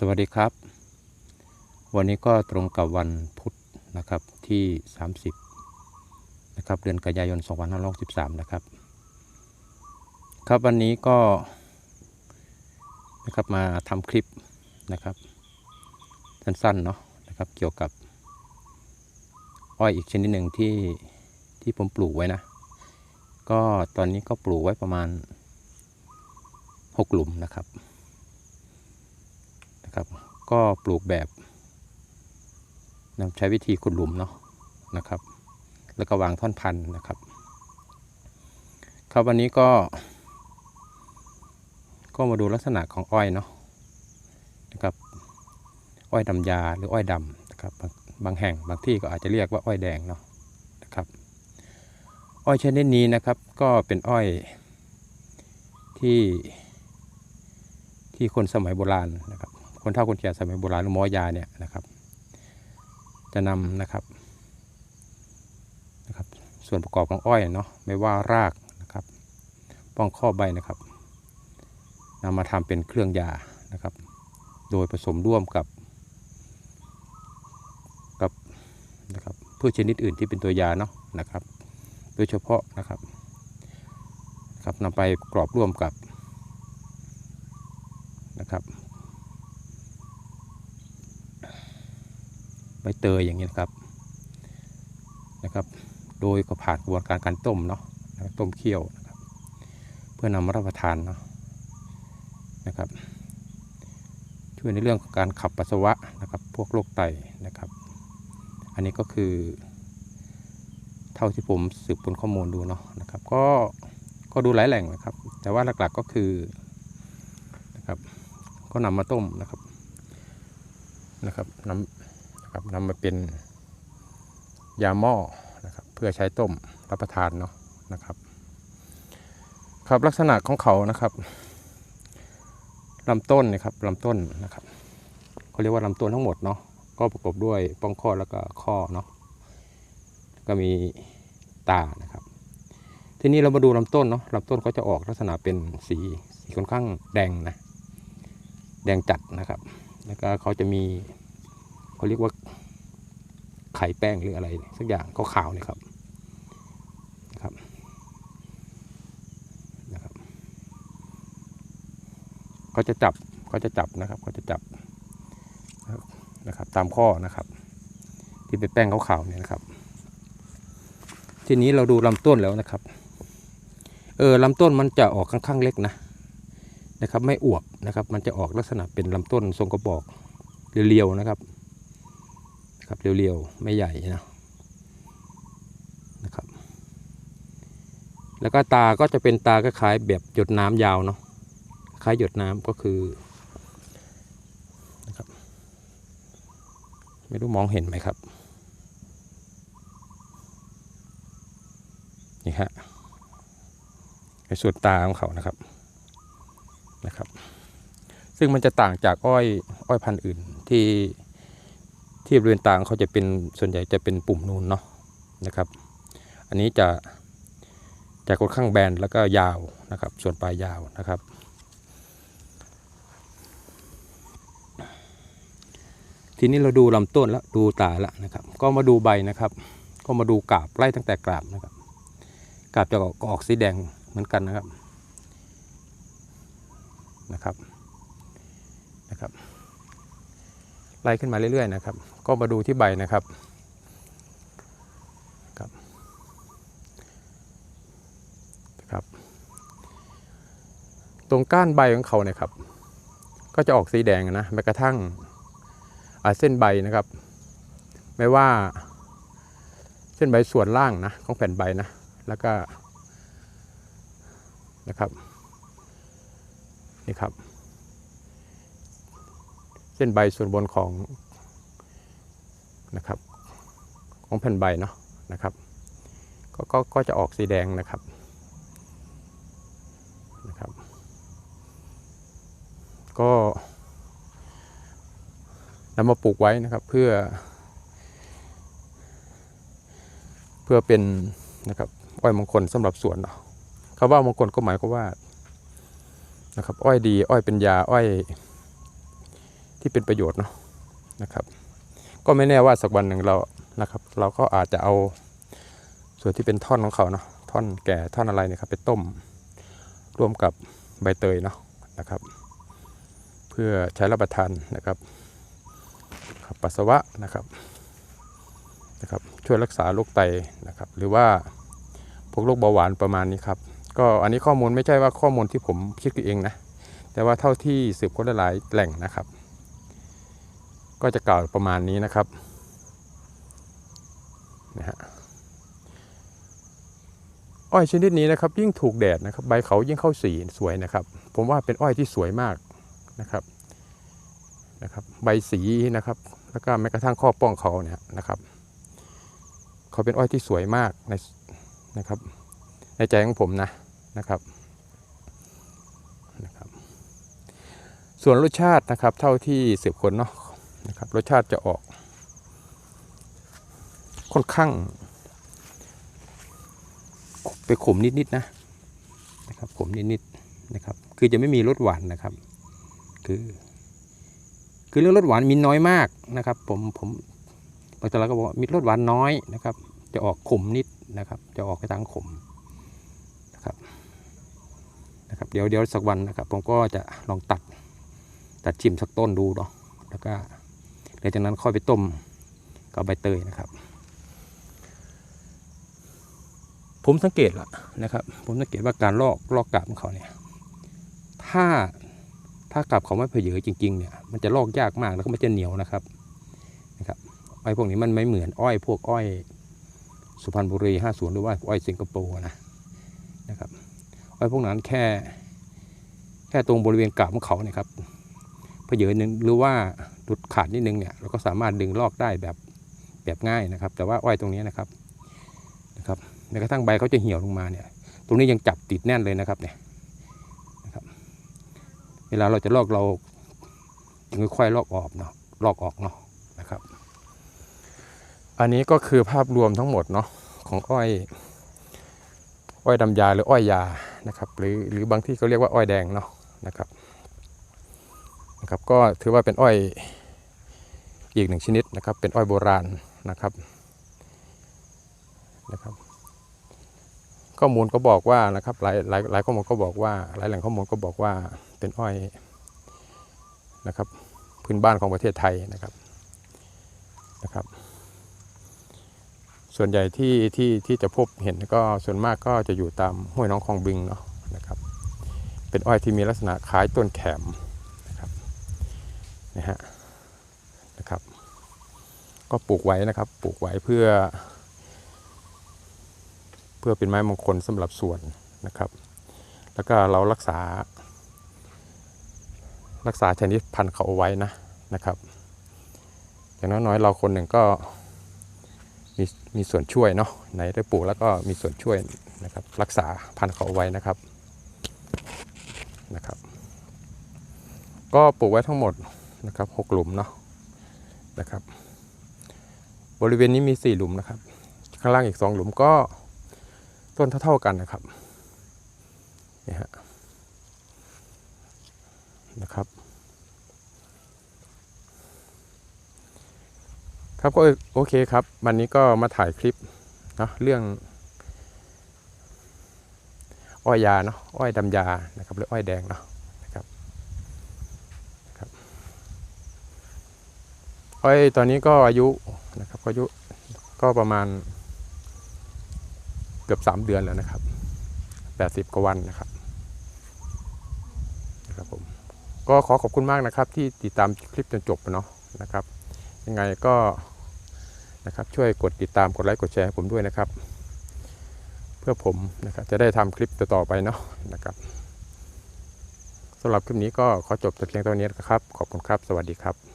สวัสดีครับ วันนี้ก็ตรงกับวันพุธนะครับที่ 30นะครับเดือนกันยายน 2563 นะครับ ครับวันนี้ก็นะครับมาทำคลิปนะครับสั้นๆเนาะนะครับเกี่ยวกับอ้อยอีกชนิดหนึ่งที่ที่ผมปลูกไว้นะ ก็ตอนนี้ก็ปลูกไว้ประมาณ 6 หลุมนะครับ นะครับ ก็ปลูกแบบนำใช้วิธีขุดหลุมเนาะนะครับ แล้วก็วางท่อนพันธุ์นะครับ ครับวันนี้ก็ ก็มาดูลักษณะของอ้อยเนาะนะครับ อ้อยดำยาหรืออ้อยดำนะครับบางแห่งบางที่ก็อาจจะเรียกว่าอ้อยแดงเนาะนะครับ อ้อยชนิดนี้นะครับก็เป็นอ้อยที่ที่คนสมัยโบราณนะครับ คนเฒ่าคนแก่สมัยโบราณหรือหมอยาเนี่ยนะครับ จะนำนะครับนะครับ ส่วนประกอบของอ้อยเนาะไม่ว่ารากนะครับ ป้องข้อใบนะครับนำมาทำเป็นเครื่องยานะครับ โดยผสมร่วมกับกับนะครับพืชชนิดอื่นที่เป็นตัวยาเนาะนะครับ โดยเฉพาะนะครับครับนำไปกรอบร่วมกับนะครับ ใบเตยอย่างนี้นะครับนะครับ โดยก็ผ่านกระบวนการการต้มเนาะต้มเคี่ยวนะครับเพื่อนำมารับประทานเนาะนะครับ ช่วยในเรื่องของการขับปัสสาวะนะครับ พวกโรคไตนะครับ อันนี้ก็คือ เท่าที่ผมสืบค้นข้อมูลดูเนาะนะครับ ก็ก็ดูหลายแหล่งนะครับ แต่ว่าหลักๆก็คือนะครับ ก็นำมาต้มนะครับนะครับนำ นะครับนำมาเป็นยาหม้อนะครับเพื่อใช้ต้มรับประทานเนาะนะครับครับลักษณะของเขานะครับลำต้นนะครับลำต้นนะครับเขาเรียกว่าลำต้นทั้งหมดเนาะก็ประกอบด้วยป้องข้อแล้วก็ข้อเนาะก็มีตานะครับ ทีนี้เรามาดูลำต้นเนาะลำต้นก็จะออกลักษณะเป็นสีสีค่อนข้างแดงนะแดงจัดนะครับ แล้วก็เขาจะมีเขาเรียกว่า ไข่แป้งหรืออะไร สักอย่างขาวๆเนี่ยครับนะครับนะครับเขาจะจับเขาจะจับนะครับเขาจะจับนะครับ ตามข้อนะครับ ที่เป็นแป้งขาวๆเนี่ยนะครับ ทีนี้เราดูลำต้นแล้วนะครับ เออลำต้นมันจะออกค่อนข้างเล็กนะนะครับ ไม่อวบนะครับ มันจะออกลักษณะเป็นลำต้นทรงกระบอกเรียวๆนะครับ นะครับเรียวๆ ไม่ใหญ่นะนะครับ แล้วก็ตาก็จะเป็นตาคล้ายๆแบบหยดน้ำยาวเนาะคล้ายหยดน้ำก็คือนะครับไม่รู้มองเห็นไหมครับนี่ฮะในส่วนตาของเขานะครับนะครับ ซึ่งมันจะต่างจากอ้อยอ้อยพันธุ์อื่นที่ ที่บริเวณต่างเขาจะเป็นส่วนใหญ่จะเป็นปุ่มนูนเนาะนะครับ อันนี้จะจะค่อนข้างแบนแล้วก็ยาวนะครับ ส่วนปลายยาวนะครับ ทีนี้เราดูลำต้นแล้วดูตาแล้วนะครับ ก็มาดูใบนะครับ ก็มาดูกาบไล่ตั้งแต่กาบนะครับกาบจะออกออกสีแดงเหมือนกันนะครับนะครับนะครับไล่ขึ้นมาเรื่อยๆนะครับ ก็มาดูที่ใบนะครับครับครับ ตรงก้านใบของเขาเนี่ยครับ ก็จะออกสีแดงนะแม้กระทั่งเส้นใบนะครับ ไม่ว่าเส้นใบส่วนล่างนะของแผ่นใบนะแล้วก็นะครับนี่ครับ เส้นใบส่วนบนของ นะครับของแผ่นใบเนาะนะครับกก็ก็จะออกสีแดงนะครับนะครับ ก็นำมาปลูกไว้นะครับเพื่อ เพื่อเป็นนะครับอ้อยมงคลสำหรับสวนเนาะคำว่ามงคลก็หมายความว่านะครับ อ้อยดี อ้อยเป็นยา อ้อยที่เป็นประโยชน์เนาะนะครับ ก็ไม่แน่ว่าสักวันหนึ่งเรานะครับ เราก็อาจจะเอาส่วนที่เป็นท่อนของเขาเนาะท่อนแก่ท่อนอะไรเนี่ยครับไปต้มร่วมกับใบเตยเนาะนะครับ เพื่อใช้รับประทานนะครับครับปัสสาวะนะครับนะครับ ช่วยรักษาโรคไตนะครับ หรือว่าพวกโรคเบาหวานประมาณนี้ครับก็อันนี้ข้อมูลไม่ใช่ว่าข้อมูลที่ผมคิดเองนะแต่ว่าเท่าที่สืบค้นหลายแหล่งนะครับ ก็จะกล่าวประมาณนี้นะครับนะฮะอ้อยชนิดนี้นะครับ ยิ่งถูกแดดนะครับ ใบเขายิ่งเข้าสีสวยนะครับ ผมว่าเป็นอ้อยที่สวยมากนะครับนะครับ ใบสีนะครับ แล้วก็แม้กระทั่งข้อป้องเขาเนี่ยนะครับ เขาเป็นอ้อยที่สวยมากในนะครับ ในใจของผมนะนะครับนะครับส่วนรสชาตินะครับ เท่าที่สืบค้นเนาะ นะครับรสชาติจะออก ค่อนข้าง ไปขมนิดๆนะนะครับขมนิดๆนะครับ คือจะไม่มีรสหวานนะครับ คือ คือเรื่องรสหวานมีน้อยมากนะครับ ผมผมบางทีเราก็บอกมีรสหวานน้อยนะครับ จะออกขมนิดนะครับ จะออกไปทางขมนะครับนะครับเดี๋ยวเดี๋ยวสักวันนะครับ ผมก็จะลองตัดตัดชิมสักต้นดูเนาะแล้วก็ ลังจากนั้นค่อยไปต้มกับใบเตยนะครับ ผมสังเกตละนะครับ ผมสังเกตว่าการลอกลอกกาบของเขาเนี่ย ถ้าถ้ากาบเขาไม่เผยเยจริงๆเนี่ยมันจะลอกยากมากแล้วก็มันจะเหนียวนะครับนะครับอ้อยพวกนี้มันไม่เหมือนอ้อยพวกอ้อยสุพรรณบุรี50หรือว่าอ้อยสิงคโปร์นะนะครับอ้อยพวกนั้นแค่แค่ตรงบริเวณกาบของเขาเนี่ยครับเพเยอะนึงหรือว่า หลุดขาดนิดนึงเนี่ยเราก็สามารถดึงลอกได้แบบแบบง่ายนะครับ แต่ว่าอ้อยตรงนี้นะครับนะครับแม้กระทั่งใบเขาจะเหี่ยวลงมาเนี่ย ตรงนี้ยังจับติดแน่นเลยนะครับเนี่ยนะครับ เวลาเราจะลอกเราจึงค่อยๆลอกออกเนาะลอกออกเนาะนะครับ อันนี้ก็คือภาพรวมทั้งหมดเนาะของอ้อยอ้อยดำยาหรืออ้อยยานะครับ หรือหรือบางที่เขาเรียกว่าอ้อยแดงเนาะนะครับนะครับ ก็ถือว่าเป็นอ้อย อีกหนึ่งชนิดนะครับ เป็นอ้อยโบราณนะครับนะครับ ข้อมูลก็บอกว่านะครับหลายหลายหลายข้อมูลก็บอกว่า หลายแหล่งข้อมูลก็บอกว่าเป็นอ้อยนะครับพื้นบ้านของประเทศไทยนะครับนะครับ ส่วนใหญ่ที่ที่ที่จะพบเห็นก็ส่วนมากก็จะอยู่ตามห้วยน้องคลองบึงเนาะนะครับ เป็นอ้อยที่มีลักษณะคล้ายต้นแขมนะฮะนะครับ ก็ปลูกไว้นะครับ ปลูกไว้เพื่อ เพื่อเป็นไม้มงคลสำหรับสวนนะครับ แล้วก็เรารักษา รักษาชนิดพันธุ์เขาเอาไว้นะนะครับ อย่างน้อยๆเราคนหนึ่งก็มีมีส่วนช่วยเนาะไหนได้ปลูกแล้วก็มีส่วนช่วยนะครับ รักษาพันธุ์เขาเอาไว้นะครับนะครับ ก็ปลูกไว้ทั้งหมดนะครับหกหลุมเนาะนะครับ บริเวณนี้มีสี่หลุมนะครับ ข้างล่างอีกสองหลุมก็ต้นเท่า ๆกันนะครับนี่ฮะนะครับ ครับก็โอเคครับ วันนี้ก็มาถ่ายคลิปเนาะเรื่อง อ้อยยาเนาะอ้อยดำยานะครับหรืออ้อยแดงเนาะนะครับอ้อยตอนนี้ก็อายุ นะครับอายุก็ประมาณเกือบสามเดือนแล้วนะครับแปดสิบกว่าวันนะครับนะครับผมก็ขอขอบคุณมากนะครับ ที่ติดตามคลิปจนจบเนาะนะครับ ยังไงก็นะครับช่วยกดติดตามกดไลค์กดแชร์ให้ผมด้วยนะครับ เพื่อผมนะครับจะได้ทำคลิปต่อๆไปเนาะนะครับสำหรับคลิปนี้ก็ขอจบแต่เพียงเท่านี้นะครับ ขอบคุณครับ สวัสดีครับ